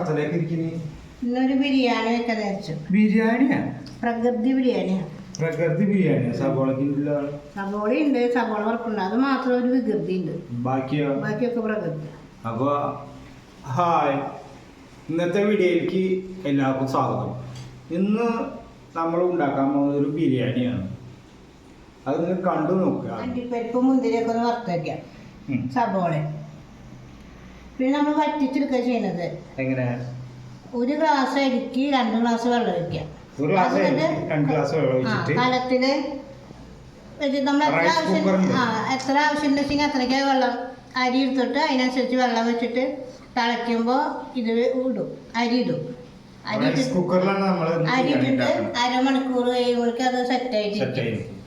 ബർത്ത്ഡേക്ക് ഇരിക്കുന്നത് ഇന്നൊരു ബിരിയാണി വെക്കാൻ വെച്ചു ബിരിയാണിയാ? പ്രകൃതി ബിരിയാണിയാ. പ്രകൃതി ബിരിയാണിയാ? സബോളക്ക് സബോള ഉണ്ട് സബോള വറക്കുണ്ട് അത് മാത്രം ഒരു വികൃതി ഉണ്ട്. ബാക്കിയോ? ബാക്കിയൊക്കെ പ്രകൃതി. അപ്പോൾ ഹായ്. ഇന്നത്തെ വീഡിയോയിലേക്ക് എല്ലാവർക്കും സ്വാഗതം. ഇന്ന് നമ്മൾ ഉണ്ടാക്കാൻ പോകുന്നത് ഒരു ബിരിയാണിയാണ്. അത് നിങ്ങൾ കണ്ടു നോക്കുക. അണ്ടിപ്പരിപ്പ് മുന്തിരിയൊക്കെ ഒന്ന് വറുത്ത് വയ്ക്കാം ഉം. സബോള പിന്നെ നമ്മൾ വറ്റിച്ചെടുക്കുക ചെയ്യുന്നത്. എങ്ങനെ? ഒരു ഗ്ലാസ് അരിക്ക് രണ്ട് ഗ്ലാസ് വെള്ളം വെക്കാം ഒരു ഗ്ലാസ് അരിക്ക് രണ്ട് ഗ്ലാസ് വെള്ളം ഒഴിച്ചിട്ട് കലത്തിൽ നമ്മൾ എത്ര ആവശ്യം. ആ എത്ര ആവശ്യം അത്രയ്ക്ക് വെള്ളം അരി എടുത്തിട്ട് അതിനനുസരിച്ച് വെള്ളം വെച്ചിട്ട് തിളയ്ക്കുമ്പോൾ ഇത് ഇടും. അരി ഇടും. അരി റൈസ് ഇട്ടിട്ട് കുക്കറിലാണ് നമ്മൾ അരി ഇട്ടിട്ട് അരമണിക്കൂർ കഴിയുമ്പോഴേക്കും അത് സെറ്റ് ആയിട്ട് സെറ്റ് ചെയ്യും റൈസ്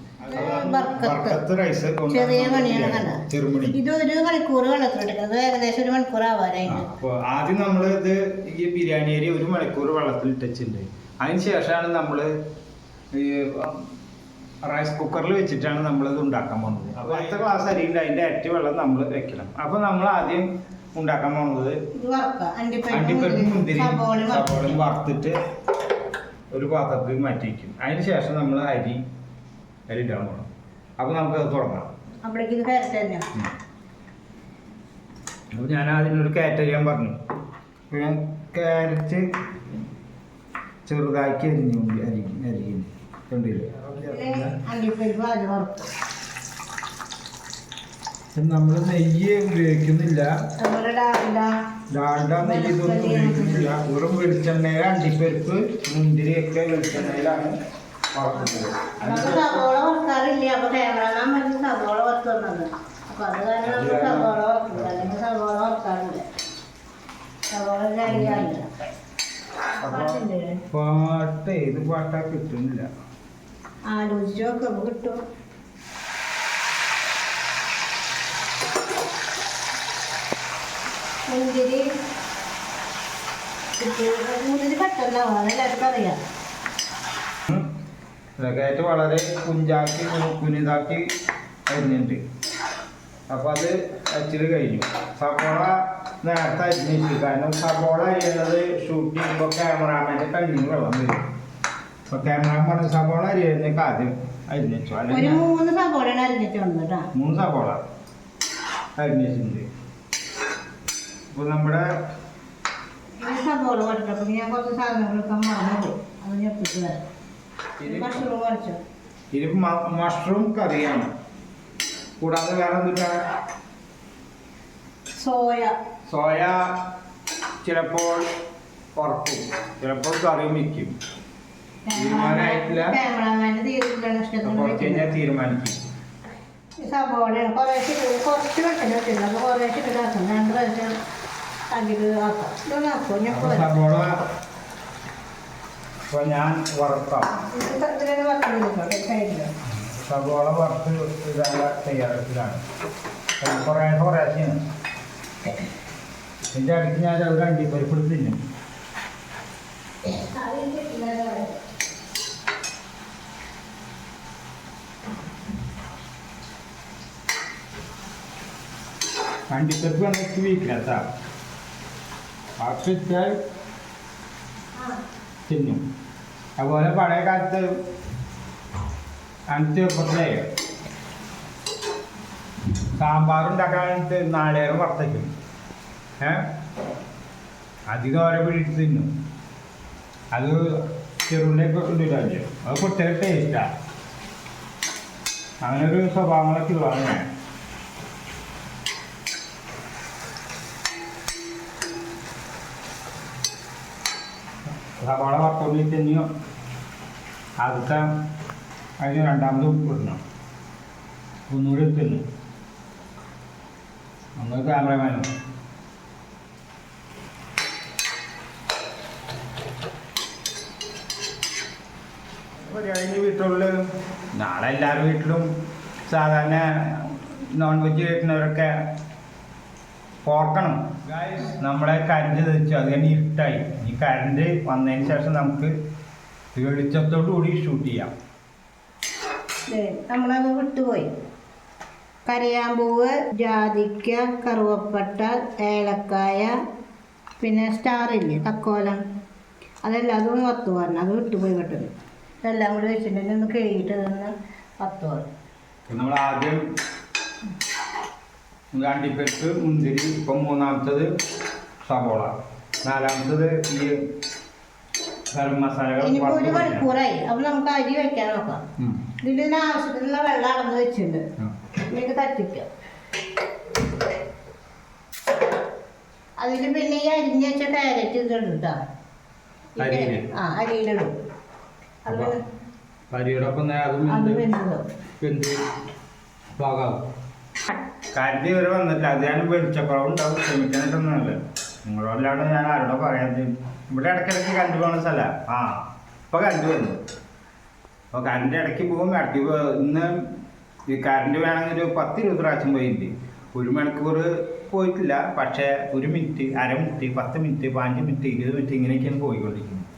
ചെറിയ മണിയാണ് കണ്ട? ചെറുമണി. ഇത് ഒരു മണിക്കൂർ വെള്ളത്തിലിട്ടിരിക്കുന്നത് ഏകദേശം ഒരു മണിക്കൂർ അപ്പോൾ ആദ്യം നമ്മൾ ഇത് ഈ ബിരിയാണി അരി ഒരു മണിക്കൂർ വെള്ളത്തിൽ ഇട്ടിട്ടുണ്ട്. അതിന് ശേഷമാണ് നമ്മൾ ഈ റൈസ് കുക്കറിൽ വെച്ചിട്ടാണ് നമ്മൾ ഇത് ഉണ്ടാക്കാൻ പോകുന്നത് അപ്പൊ അടുത്ത ക്ലാസ് അരി അതിന്റെ അതിന്റെ അരട്ടി വെള്ളം നമ്മൾ വെക്കണം. അപ്പോൾ നമ്മൾ ആദ്യം ഉണ്ടാക്കാൻ പോകുന്നത് അണ്ടിപ്പരിപ്പ് മുന്തിരി സബോള വറുത്തിട്ട്. ഒരു പാത്രത്തിൽ മാറ്റി വയ്ക്കും അതിന് ശേഷം നമ്മൾ അരി പോകണം അപ്പോൾ നമുക്ക് തുടങ്ങാം. അപ്പോഴേക്ക് കയറ്റി അപ്പോൾ ഞാൻ അതിനൊരു ക്യാരറ്റ് ചെയ്യാൻ പറഞ്ഞു. ഞാൻ ക്യാരറ്റ് ചെറുതാക്കി അരിഞ്ഞു അരി അരിയുന്നു കണ്ടില്ലേ നമ്മൾ നെയ്യ് ഉപയോഗിക്കുന്നില്ല. ഡാൽഡ നെയ്യ് ഇതൊന്നും ഉപയോഗിക്കുന്നില്ല. വെറും വെളിച്ചെണ്ണയിൽ അണ്ടിപ്പരിപ്പ് മുന്തിരിയൊക്കെ വെളിച്ചെണ്ണയിലാണ്. നമുക്ക് സവോള വറുക്കാറില്ല അപ്പൊ ക്യാമറമാൻ പറഞ്ഞ് സവോള വറുത്ത് തന്നത് അപ്പൊ അത് കാരണം നമ്മൾ സവോള വറുക്കില്ല അല്ലെങ്കിൽ സവോള വറുക്കാറില്ല. സവോള പാട്ട് ഏത് പാട്ടാ കിട്ടുന്നില്ല. ആലോചിച്ച് നോക്കുമ്പോ കിട്ടും. മുന്തിരി. മുന്തിരി പെട്ടെന്നാവും അതെല്ലാവർക്കും അറിയാം. ക്യാരറ്റ് വളരെ കുഞ്ചാക്കി കുഞ്ഞിതാക്കി കുനിതാക്കി അരിഞ്ഞിട്ടുണ്ട് അപ്പോൾ അത് അച്ചിൽ കഴിഞ്ഞു. സബോള നേരത്തെ അരിഞ്ഞിട്ട്. കാരണം സബോള അരിയുന്നത് ഷൂട്ട് ചെയ്യുമ്പോൾ ക്യാമറാമാന്റെ കണ്ണിന് വെള്ളം വരും. അപ്പോൾ ക്യാമറാമാൻ പറഞ്ഞ സബോള അരിയുന്നേക്ക് ആദ്യം അരിഞ്ഞു അല്ലെങ്കിൽ മൂന്ന് സബോള അരിഞ്ഞിട്ടുണ്ട് കേട്ടോ. മൂന്ന് സബോള അരിഞ്ഞിട്ടുണ്ട്. അപ്പോൾ നമ്മുടെ വറുത്തപ്പോൾ ഞാൻ കുറച്ച് സാധനങ്ങളൊക്കെ മറന്നു അത് ഞാൻ എത്തിച്ചു തരാം ഇത് മഷ്റൂം കറിയാണ്. കൂടാതെ വേറെ എന്തിട്ടാ? സോയ. സോയ ചിലപ്പോൾ ഉറപ്പും ചിലപ്പോൾ കറി വയ്ക്കും തീരുമാനമായിട്ടില്ല. കുറച്ച് കഴിഞ്ഞാൽ തീരുമാനിക്കും. സവോളയാണ്. കുറേശ്ശെ കുറച്ച് വെട്ടം അപ്പോൾ കുറേശ്ശെ ആക്കാം. രണ്ട് പ്രാവശ്യം അതിൽ ആക്കാം. ഇതൊന്നും ആക്കുമോ ഞാൻ സബോള അപ്പോൾ ഞാൻ വറുത്താം ഇതിലൊക്കെ വറുത്ത് ഇടാനുള്ള തയ്യാറെടുപ്പിലാണ്. കുറേ കുറേശ്ശെയാണ് എന്റെ അടുത്ത് ഞാൻ ഒരു അണ്ടിപ്പരിപ്പ് എടുത്ത് തിന്നും. അണ്ടിപ്പരിപ്പ് വീട്ടിലെത്താ ബാക്കി ഇട്ടാൽ തിന്നും. അതുപോലെ പഴയ കാലത്ത് അഞ്ച് ചെറുപ്പത്തിലേ സാമ്പാർ ഉണ്ടാക്കാനായിട്ട് നാളേരം വറുത്തേക്കും ഏ? അധികം ഓരോ പിടിച്ച് തിന്നും. അത് ചെറുള്ളിയൊക്കെ ഇട്ടില്ലേ അത് കുട്ടികൾ ടേസ്റ്റാ അങ്ങനെ ഒരു സ്വഭാവങ്ങളൊക്കെ ഉള്ളതാണ്. ഞാൻ സവാള വറുത്തോണ്ടി തന്നെയോ ആദ്യത്തെ അതിന് രണ്ടാമത് ഉപ്പ് ഇടണം. ഒന്നുകൂടി തിന്നു നമ്മൾ ക്യാമറമാനും ബിരിയാണി വീട്ടുള്ളിൽ നാളെ എല്ലാവരുടെ വീട്ടിലും സാധാരണ നോൺ വെജ് കഴിക്കുന്നവരൊക്കെ ഓർക്കണം നമ്മളെ കരിഞ്ഞ് തെച്ചു അത് കഴിഞ്ഞ് ഇരുട്ടായി. കറണ്ട് വന്നതിന് ശേഷം നമുക്ക് വെളിച്ചത്തോടു കൂടി ഷൂട്ട് ചെയ്യാം. നമ്മളത് വിട്ടുപോയി. കരയാമ്പൂവ് ജാതിക്ക കറുവപ്പട്ട ഏലക്കായ പിന്നെ സ്റ്റാറില്ലേ തക്കോലം. അതെല്ലാം അതും പത്ത് പറഞ്ഞു അത് വിട്ടുപോയി പെട്ടെന്ന്. എല്ലാം കൂടി വെച്ചിട്ടുണ്ടെങ്കിൽ ഒന്ന് കഴുകിയിട്ട് നിന്ന് പത്ത് പറഞ്ഞു നമ്മൾ ആദ്യം അണ്ടിപ്പരിപ്പ് മുന്തിരി ഇപ്പം മൂന്നാമത്തത് സവോള. നാലാമത്തത് ഈ ഗരം മസാലകൾ ഇനിയിപ്പോൾ ഒരു. മണിക്കൂറായി. അപ്പം നമുക്ക് അരി വെക്കാൻ നോക്കാം. ഇതിന് ആവശ്യത്തിനുള്ള വെള്ളം അളന്ന് വെച്ചിട്ടുണ്ട്. ഇതിലേക്ക് തട്ടിക്കാം. അതിൽ പിന്നെ ഈ അരിഞ്ഞ വെച്ച ക്യാരറ്റ് ഇതിടും കരുതി? ആ അരിയിലിടും അരിയോടൊപ്പം അതും വെന്ത്. പാകാവും. വരെ വന്നിട്ടില്ല. അത് ഞാൻ വെളിച്ചക്കുറവ് ഉണ്ടാവും ക്ഷമിക്കാനായിട്ടൊന്നുമല്ല നിങ്ങളോടല്ലാണ്ട് ഞാൻ ആരോടെ പറയാൻ ഇവിടെ ഇടയ്ക്കിടയ്ക്ക് കണ്ടു പോകുന്ന സ്ഥലമാണ് ആ ഇപ്പൊ കണ്ടു വന്നു. അപ്പോൾ കറണ്ട് ഇടയ്ക്ക് പോകും ഇടയ്ക്ക് ഇന്ന് ഈ കറണ്ട് വേണമെങ്കിൽ ഒരു പത്ത് ഇരുപത് പ്രാവശ്യം പോയിട്ടുണ്ട്. ഒരു മണിക്കൂർ പോയിട്ടില്ല പക്ഷേ ഒരു മിനിറ്റ് അര മിനിറ്റ് പത്ത് മിനിറ്റ് പതിനഞ്ച് മിനിറ്റ് ഇരുപത് മിനിറ്റ് ഇങ്ങനെയൊക്കെയാണ് പോയിക്കൊണ്ടിരിക്കുന്നത്.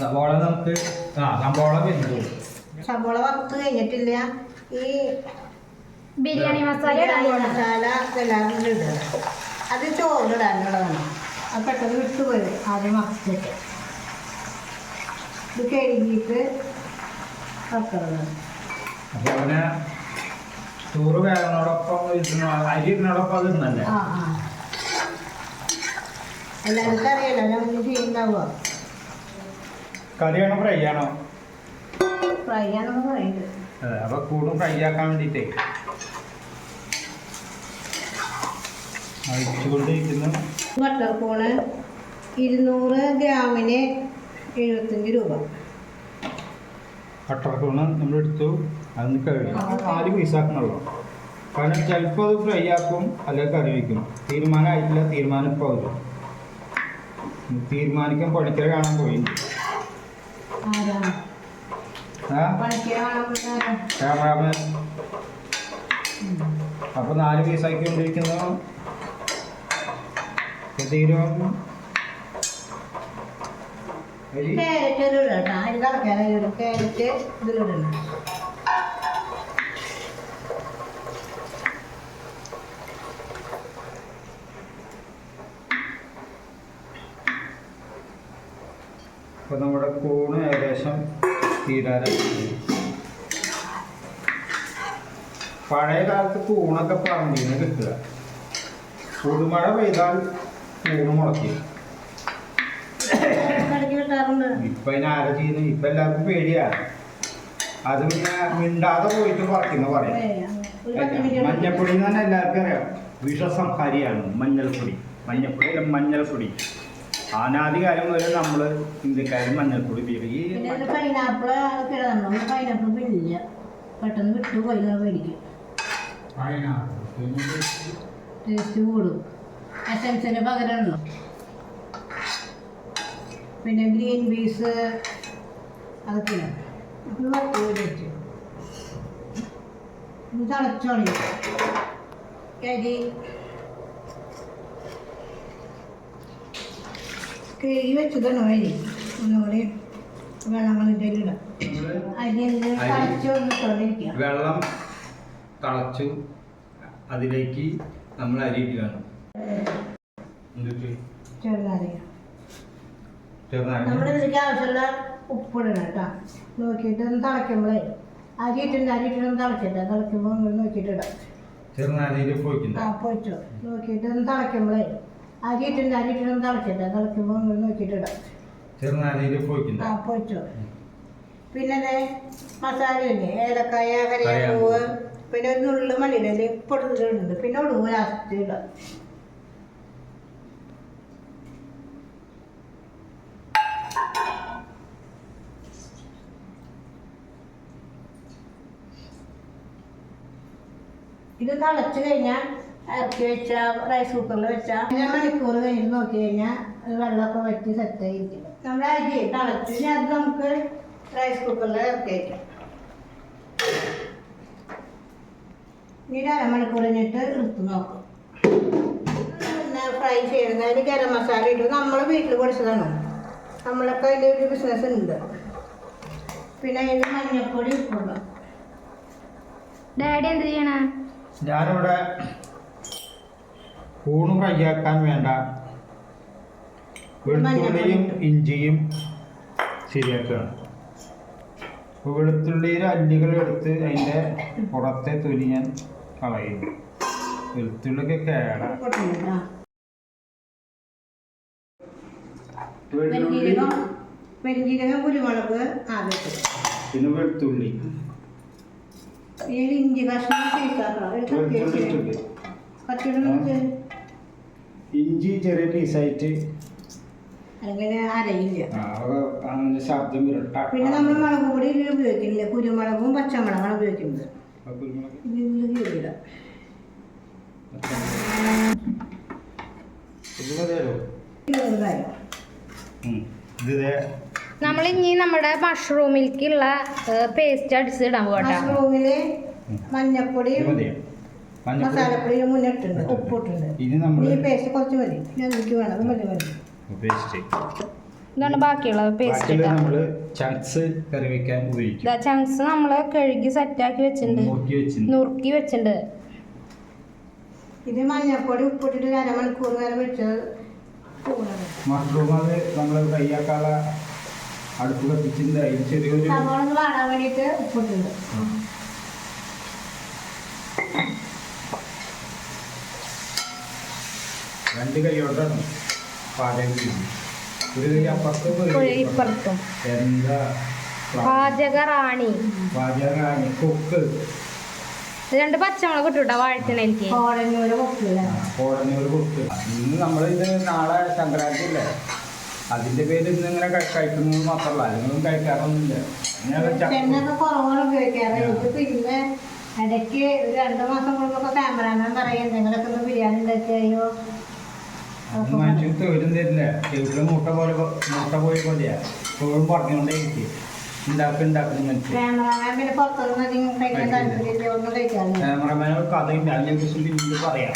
സവോള നമുക്ക് ആ സബോള വരുന്നു സബോള വറുത്ത് കഴിഞ്ഞിട്ടില്ല. ഈ ബിരിയാണി മസാല ബിരിയാണി ഇടാൻ മസാല ഇതെല്ലാം കൂടി ഇടുക അത് ചോറിടാനുള്ളതാണ് അത് പെട്ടെന്ന് വിട്ടു പോയത് ആദ്യം മറച്ചിട്ട്. ഇത് കഴുകിയിട്ട് അപ്പോൾ അങ്ങനെ ചോറ് വേഗനോടൊപ്പം ഇരുന്നോ അരി അത് ഇന്നല്ലേ ആ ആ. എല്ലാവർക്കും അറിയാലോ ചെയ്യുന്നുണ്ടാവുക കറിയാണോ ഫ്രൈ ആണോ? ഫ്രൈ ആണെന്ന് പറയുന്നത് അതെ അപ്പോൾ കൂടും ഫ്രൈ ആക്കാൻ വേണ്ടിയിട്ടേ. അഴിച്ചുകൊണ്ടിരിക്കുന്നു ബട്ടർ കോണ് ഇരുന്നൂറ് ഗ്രാമിന് എഴുപത്തഞ്ച് രൂപ. കട്ടറക്കൂണ് നമ്മൾ എടുത്തു. അതൊന്ന് കഴുകി നാല് പീസാക്കണല്ലോ കാരണം ചിലപ്പോൾ അത് ഫ്രൈ ആക്കും അല്ലെങ്കിൽ കറി വയ്ക്കും തീരുമാനമായിട്ടില്ല. തീരുമാനം ഇപ്പോൾ വരും തീരുമാനിക്കാൻ പണിക്കര കാണാൻ പോയി ക്യാമറാമാൻ. അപ്പോൾ നാല് പീസാക്കിക്കൊണ്ടിരിക്കുന്നു ഇപ്പൊ തീരുമാനം ക്യാരറ്റ് കേട്ടോ ക്യാരറ്റ് ഇതിലിടണം അപ്പോൾ നമ്മുടെ കൂണ് ഏകദേശം തീരാനായി പഴയ കാലത്ത് കൂണൊക്കെ പറമ്പിൽ നിന്ന് കിട്ടുക. കൊടുമഴ പെയ്താൽ കൂണ് മുളക്കി ഇപ്പം ആരാ ഇപ്പം എല്ലാവർക്കും പേടിയാ. അത് പിന്നെ മിണ്ടാതെ പോയിട്ട് പറിക്കുന്ന പറയാം. മഞ്ഞപ്പൊടി എന്ന് തന്നെ എല്ലാവർക്കും അറിയാം. വിഷസംഹാരിയാണ് മഞ്ഞൾപ്പൊടി. മഞ്ഞപ്പൊടി അല്ല മഞ്ഞൾപ്പൊടി. ആനാദി കാലം വരെ നമ്മൾ ഇന്ത്യക്കാരും മഞ്ഞൾപ്പൊടി ഉപയോഗിക്കും. പൈനാപ്പിൾ പൈനാപ്പിൾ പെട്ടെന്ന് വിട്ടു പോയി മേടിക്കും ടേസ്റ്റ് കൂടും. എസൻസിന് പകരം ഉണ്ടോ പിന്നെ ഗ്രീൻ പീസ് അതൊക്കെ ഇടാം. വെച്ചു തിളച്ചോളി. കരി. കഴുകി വെച്ചതാണ് അരി? ഒന്നുകൂടി വെള്ളം കളിട്ടിടാം അരി എന്ത് തിളച്ച് വെള്ളം തിളച്ചു അതിലേക്ക് നമ്മൾ അരി ഇടുകയാണ് എന്നിട്ട് ചെറുനാരങ്ങ നമ്മുടെ ഇതിലേക്ക് ആവശ്യമുള്ള ഉപ്പിടണം കേട്ടോ. നോക്കിയിട്ട് ഒന്ന് തിളയ്ക്കുമ്പോഴേ അരി ഇട്ടുണ്ട് അരി ഇട്ടിട്ടൊന്ന് തിളച്ചിട്ട് തിളയ്ക്കുമ്പോൾ നമ്മൾ നോക്കിയിട്ട് ഇടാം. ചെറുനാരങ്ങ പോയിട്ടുണ്ട്. ആ പൊച്ചു നോക്കിയിട്ട് ഒന്ന് തിളയ്ക്കുമ്പോഴേ അരി ഇട്ടുണ്ട് അരി ഇട്ടിട്ടൊന്ന് തിളച്ചിട്ട് തിളയ്ക്കുമ്പോൾ നമ്മൾ നോക്കിയിട്ട് ഇടാം. ചെറുനാരങ്ങ പോയിട്ടുണ്ട്. ആ പൊച്ചു പിന്നെ ദേ മസാല ഇല്ലേ? ഏലക്കായ കറിയാമ്പൂ. കറിയാമ്പൂവ് പിന്നെ ഒരു നുള്ളു മല്ലിയില ഇപ്പെടുത്തിട്ടുണ്ട് പിന്നെ ഒടുവ് ലാസ്റ്റ് ഇടാം. ഇത് തിളച്ച് കഴിഞ്ഞാൽ ഇറക്കി വെച്ച റൈസ് കുക്കറിൽ വെച്ചാൽ ഞാൻ മണിക്കൂർ കഴിഞ്ഞ് നോക്കി കഴിഞ്ഞാൽ വെള്ളമൊക്കെ വറ്റി സെറ്റായിരിക്കും നമ്മുടെ അരി തിളച്ച് അത് നമുക്ക് റൈസ് കുക്കറിൽ ഇറക്കി വയ്ക്കാം ഇനി അരമണിക്കൂർ കഴിഞ്ഞിട്ട് എടുത്ത് നോക്കും. ഫ്രൈ ചെയ്യുന്നതിന് ഗരം മസാല ഇട്ട് നമ്മൾ വീട്ടിൽ പൊടിച്ചതാണ്. നമ്മളൊക്കെ അതിന്റെ ഒരു ബിസിനസ് ഉണ്ട്. പിന്നെ അതിന് മഞ്ഞൾപ്പൊടി ഇട്ടുള്ളൂ ഡാഡി എന്ത് ചെയ്യണ? ഞാനിവിടെ ഊണ് ഫ്രൈയാക്കാൻ വേണ്ട. വെളുത്തുള്ളിയും ഇഞ്ചിയും ശരിയാക്കുകയാണ്. അപ്പോൾ വെളുത്തുള്ളിയുടെ അല്ലികൾ എടുത്ത് അതിന്റെ പുറത്തെ തൊലി ഞാൻ കളയും. വെളുത്തുള്ളിക്ക് കേട. വെളുത്തുള്ളി. പിന്നെ വെളുത്തുള്ളി. ഇതിൽ ഇഞ്ചി കഷ്ണം ഇഞ്ചി ചെറിയ പീസായിട്ട് അരയില്ല. അങ്ങനെ ശബ്ദം പിന്നെ നമ്മൾ മുളക് പൊടി ഉപയോഗിക്കുന്നില്ല കുരുമുളകും പച്ചമുളകാണ് ഉപയോഗിക്കുന്നത്. ഇത് മതിയല്ലോ നമ്മൾ ഇനി നമ്മുടെ മഷ്റൂമിലേക്കുള്ള പേസ്റ്റ് അടിച്ചിടാൻ പോകട്ടെ മഷ്റൂമിൽ. മഞ്ഞപ്പൊടിയും മസാലപ്പൊടിയും മുന്നിട്ടുണ്ട് ഉപ്പിട്ടുണ്ട് ഇനി നമ്മൾ ഈ പേസ്റ്റ് കുറച്ച് മതി. ഞങ്ങൾക്ക് വേണം മതി മതി. പേസ്റ്റ് ഇതാണ് ബാക്കിയുള്ള പേസ്റ്റ് നമ്മൾ ചങ്ക്സ് കറി വെക്കാൻ ഉപയോഗിക്കും. ഇതാ ചങ്ക്സ് നമ്മൾ കഴുകി സെറ്റാക്കി വെച്ചിട്ടുണ്ട്. വെച്ചിട്ടുണ്ട്. നുറുക്കി വെച്ചിട്ടുണ്ട്. ഇത് മഞ്ഞപ്പൊടി ഉപ്പിട്ടിട്ട് അരമണിക്കൂർ നേരം വെച്ചത് മഷ്റൂം അത് നമ്മൾ കയ്യാക്കാനുള്ള അടുപ്പ് കത്തിച്ചിട്ടുണ്ട് അതിൽ ചെറിയൊരു സവാള വാടാൻ വേണ്ടിയിട്ട് ഉപ്പിട്ടുണ്ട് രണ്ട് കൈയോട്ടാണ് പാചകം ചെയ്യുന്നത്. ഒരു കൈ അപ്പുറത്തും ഇപ്പുറത്തും. എന്താ പാചക റാണി പാചകം കുക്ക്. രണ്ട് പച്ചമുളക് ഇട്ടുട്ടോ വാഴത്തിനേക്ക് കോടഞ്ഞൂര് കൊക്കില്ല കോടന്നൂർ കുക്ക്. ഇന്ന് നമ്മളിത് നാളെ സംക്രാന്തി അല്ലേ അതിന്റെ പേര് ഇന്ന് ഇങ്ങനെ കഴി- കഴിക്കുന്നത് മാത്രമല്ല അതിനൊന്നും കഴിക്കാറൊന്നുമില്ല. പിന്നെ ഇടയ്ക്ക് ഒരു രണ്ടു മാസം കൂടുമ്പോ ക്യാമറാമാൻ പറയും എന്തെങ്കിലുമൊക്കെ ഒന്ന് ബിരിയാണി ഉണ്ടാക്കിയോ അത് മനുഷ്യന് തൊഴിലും തരില്ല. മുട്ട പോലെ മുട്ട പോയി പോലെയാ. പറഞ്ഞുകൊണ്ടേ ഇരിക്കും ക്യാമറാമാൻ കഥയില്ല. അതിനെ കുറിച്ച് പറയാം.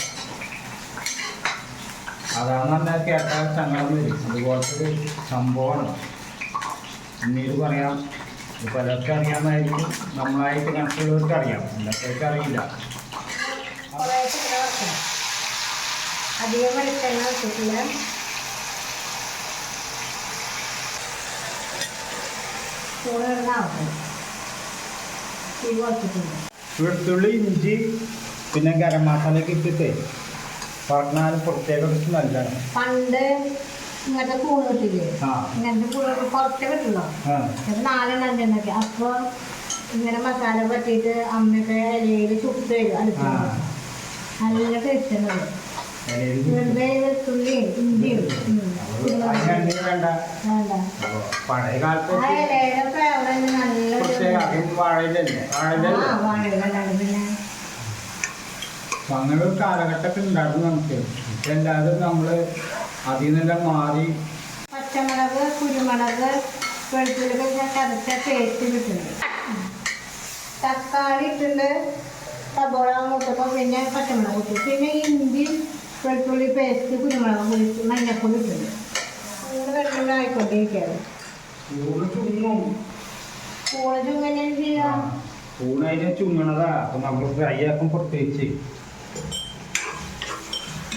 അതാന്ന് പറഞ്ഞാൽ കേട്ടാൽ സങ്കടം വരും അതുപോലത്തെ ഒരു സംഭവമാണ്. പിന്നീട് പറയാം. പലർക്കും അറിയാമായിരിക്കും. നമ്മളായിട്ട് കണക്കുള്ളവർക്ക് അറിയാം. എല്ലാവർക്കും അറിയില്ല. അധികം വെളിച്ചെണ്ണ വെച്ചിട്ടില്ല വെളുത്തുള്ളി ഇഞ്ചി പിന്നെ ഗരം മസാലയൊക്കെ ഇട്ടിട്ട് പറഞ്ഞാൽ പ്രത്യേക ഒരു നല്ലതാണ്. പണ്ട് ഇങ്ങനത്തെ കൂണ് കിട്ടില്ലേ? ഇങ്ങനത്തെ കൂണ് പുറത്തെ കിട്ടുള്ളൂ നാലെണ്ണം അഞ്ചെണ്ണൊക്കെ അപ്പൊ ഇങ്ങനെ മസാല പറ്റിയിട്ട് അമ്മയൊക്കെ ഇലയിൽ ചുട്ട് ആ. അടുത്ത നല്ല ടേസ്റ്റ് ഉണ്ടാവും. വെറുതെ ഇഞ്ചിയും പഴയ കാലത്ത് ആ നല്ലൊരു പ്രത്യേക അതും വാഴയിലല്ലേ ആ വാഴയിലല്ലേ വാഴയിലാണ് പിന്നെ അപ്പൊ അങ്ങനെ ഒരു കാലഘട്ടമൊക്കെ ഉണ്ടായിരുന്നു നമുക്ക്. എല്ലാവരും നമ്മൾ അതിൽ നിന്നെല്ലാം മാറി പച്ചമുളക് കുരുമുളക് വെളുത്തുള്ളിയൊക്കെ കറുത്ത പേസ്റ്റ് ഇട്ടിട്ടുണ്ട് തക്കാളി ഇട്ടുണ്ട് സബോള മുട്ടപ്പോൾ പിന്നെ പച്ചമുളക് ഇട്ടു. പിന്നെ ഇഞ്ചി വെളുത്തുള്ളി പേസ്റ്റ് കുരുമുളക് പൊടി മഞ്ഞപ്പൊടി ഇട്ടുണ്ട് അങ്ങനെ വെള്ളം ആയിക്കൊണ്ടിരിക്കുകയാണ് ഊണ് ചുങ്ങും കൂടെ ചുങ്ങനെ ചെയ്യാം? ഊണ് അതിനെ ചുങ്ങണതാ. അപ്പൊ നമ്മൾ ഫ്രൈ ആക്കും പ്രത്യേകിച്ച്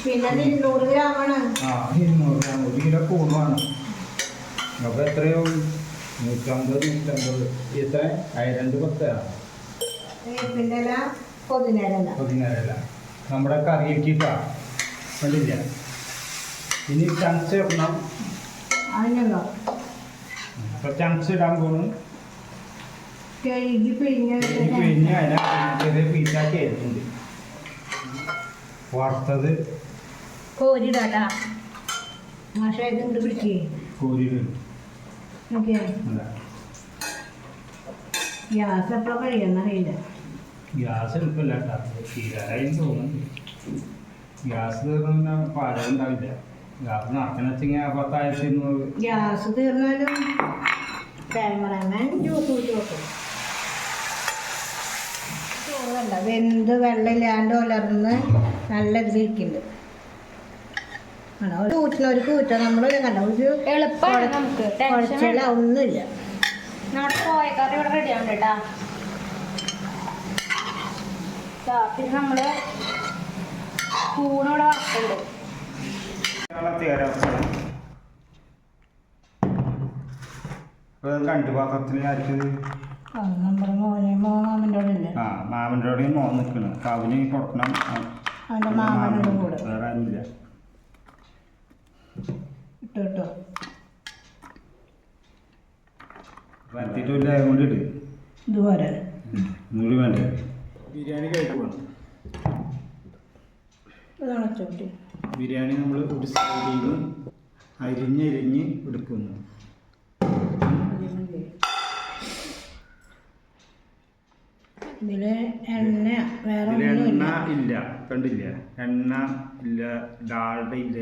പിന്നെ അത് ഗ്രാം ആണ്. ആ ഇരുന്നൂറ് ഗ്രാം ഒരു കിലോ കൂണുമാണ് അപ്പൊ എത്രയോ നൂറ്റമ്പത് നൂറ്റമ്പത്. എത്ര? രണ്ട് പത്ത്? വേപ്പിന്റെ ഇല പൊതിനയില പതിനാലല്ല നമ്മുടെ കറിയൊക്കെ കണ്ടില്ല? ഇനി ചങ്സ് ഇടണം അപ്പൊ ചങ്സ് ഇടാൻ പോണു പിഴിഞ്ഞ് അതിനെ ചെറിയ പീസാക്കി എടുത്തുണ്ട് വറുത്തത് കോരിടാട്ടാ. മാഷ ഇത് ഇങ്ങോട്ട് പിടിക്കേ. കോരിയിടും ഗ്യാസ് ഗ്യാസ് എളുപ്പമില്ല കേട്ടോ. തീരാറായി തോന്നുന്നു. ഗ്യാസ് തീർന്ന പാചകം ഉണ്ടാവില്ല. ഗ്യാസ് നടക്കണ വെച്ചെങ്കിൽ പത്തായിരത്തി ഗ്യാസ് തീർന്നാലും ക്യാമറമാൻ ജ്യൂസ് കുടിച്ചു വെക്കും. ചോറല്ല വെന്ത് വെള്ളമില്ലാണ്ട് ഉലർന്ന് നല്ല ഇതിരിക്കുന്നുണ്ട് ആണോ? ഒരു കൂറ്റിന് ഒരു കൂറ്റ നമ്മൾ കണ്ട. ഒരു എളുപ്പമാണ് നമുക്ക്. ഒന്നുമില്ല. നമ്മുടെ കോയക്കറി ഇവിടെ റെഡി ആവുന്നുണ്ട് കേട്ടാ ദാ, പിന്നെ നമ്മൾ കൂണ് ഇവിടെ വറുത്തുണ്ട് കണ്ടു പാത്രത്തിന് ആയിരിക്കും ആ മാമന്റെ അവിടെ മോൻ നിൽക്കണം അപ്പം അവന് കൊടുക്കണം. വേറെ ആരുമില്ല. ഇട്ടോ ഇതുപോലെ. വേണ്ടേ? ബിരിയാണി കഴിക്കണം ബിരിയാണി നമ്മൾ ഒരു സൈഡിൽ അരിഞ്ഞരിഞ്ഞ് എടുക്കുന്നു. ഇതിൽ എണ്ണ വേറെ ഇതിൽ ഒന്നുമില്ല എണ്ണ ഇല്ല. കണ്ടില്ല? എണ്ണ ഇല്ല ഡാൾഡ ഇല്ല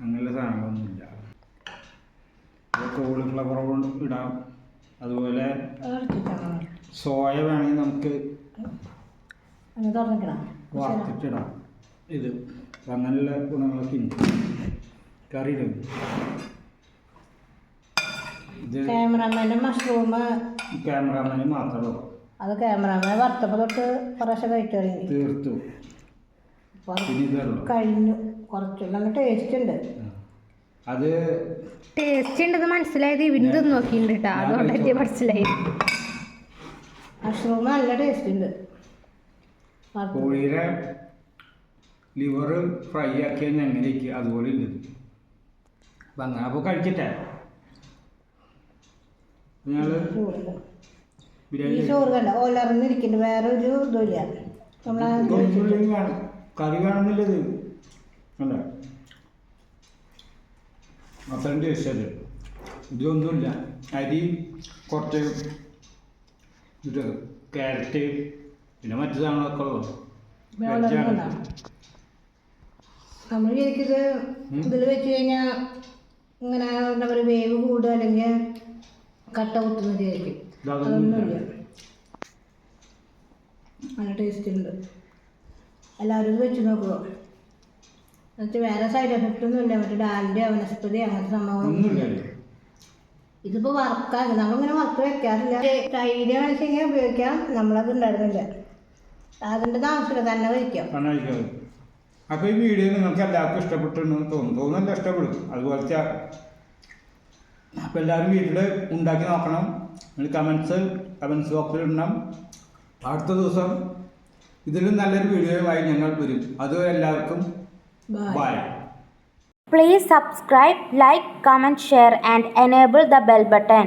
അങ്ങനെയുള്ള സാധനങ്ങളൊന്നുമില്ല കോളിഫ്ലവർ കൊണ്ട് ഇടാം. അതുപോലെ സോയ വേണമെങ്കിൽ നമുക്ക് തുറന്നിക്കണം വറുത്തിട്ടിടാം. ഇത് അങ്ങനെയുള്ള ഗുണങ്ങളൊക്കെ ഉണ്ട്. കറി ഇത് ക്യാമറമാന്റെ മഷ്റൂം ക്യാമറാമാന് മാത്രമേ അത് ക്യാമറാമാൻ വറുത്തപ്പോൾ തൊട്ട് കുറേശ്ശെ കഴിച്ചു തുടങ്ങി. തീർത്തു. കഴിഞ്ഞു. കുറച്ച് നല്ല ടേസ്റ്റ് ഉണ്ട്. അത് ടേസ്റ്റ് ഉണ്ടെന്ന് മനസ്സിലായത് ഇവന് നോക്കിയിട്ടുണ്ട് കേട്ടോ. അതുകൊണ്ട് മനസ്സിലായി മഷ്റൂം നല്ല ടേസ്റ്റ് ഉണ്ട്. കോഴിയുടെ ലിവർ ഫ്രൈ ആക്കി കഴിഞ്ഞാൽ എങ്ങനെയൊക്കെ അതുപോലെ ഉണ്ട്. അപ്പം അങ്ങനെ അപ്പോൾ കഴിച്ചിട്ടേ ഞങ്ങൾ ചോറുണ്ട്. ഈ ചോറ് കണ്ട വേറെ ഒരു ഇതുമില്ല. കറി അല്ല അത്രയും ടേസ്റ്റ് അത്. ഇതൊന്നുമില്ല. അരി കുറച്ച് ഇത് ക്യാരറ്റ് പിന്നെ മറ്റു സാധനങ്ങളൊക്കെ ഉള്ളു നമ്മൾ ശരിക്കും ഇത് ഇതിൽ വെച്ച് കഴിഞ്ഞാൽ ഇങ്ങനെ എന്താ പറയുക വേവ് കൂടുക അല്ലെങ്കിൽ കട്ട കുത്തുന്നത് ശരിക്കും അതൊന്നുമില്ല നല്ല ടേസ്റ്റ് ഉണ്ട്. എല്ലാവരും വെച്ച് നോക്കുക എന്നിട്ട് വേറെ സൈഡ് എഫക്റ്റ് ഒന്നും ഇല്ല. മറ്റേ ഡാലിന്റെ വനസ്പതി അങ്ങനത്തെ സംഭവങ്ങളൊന്നും ഇതിപ്പോ വറുക്കാൻ നമ്മളിങ്ങനെ വറുത്ത് വെക്കാറില്ല. തൈര് വെച്ചെങ്കിൽ ഉപയോഗിക്കാം. നമ്മളത് ഉണ്ടായിരുന്നില്ല. അതിന്റെ ആവശ്യമില്ല. തന്നെ കഴിക്കാം. അപ്പൊ അപ്പോൾ ഈ വീഡിയോ നിങ്ങൾക്ക് എല്ലാവർക്കും ഇഷ്ടപ്പെട്ടെന്ന് തോന്നും തോന്നുന്നല്ല ഇഷ്ടപ്പെടും. അതുപോലത്തെ അപ്പോൾ എല്ലാവരും വീട്ടിൽ ഉണ്ടാക്കി നോക്കണം. നിങ്ങൾ കമൻസ് കമൻസ് ബോക്സിൽ ഇടണം. അടുത്ത ദിവസം ഇതിലും നല്ലൊരു വീഡിയോയുമായി ഞങ്ങൾ വരും. അതുവരെ എല്ലാവർക്കും bye please Please subscribe, like, comment, share, and enable the bell button.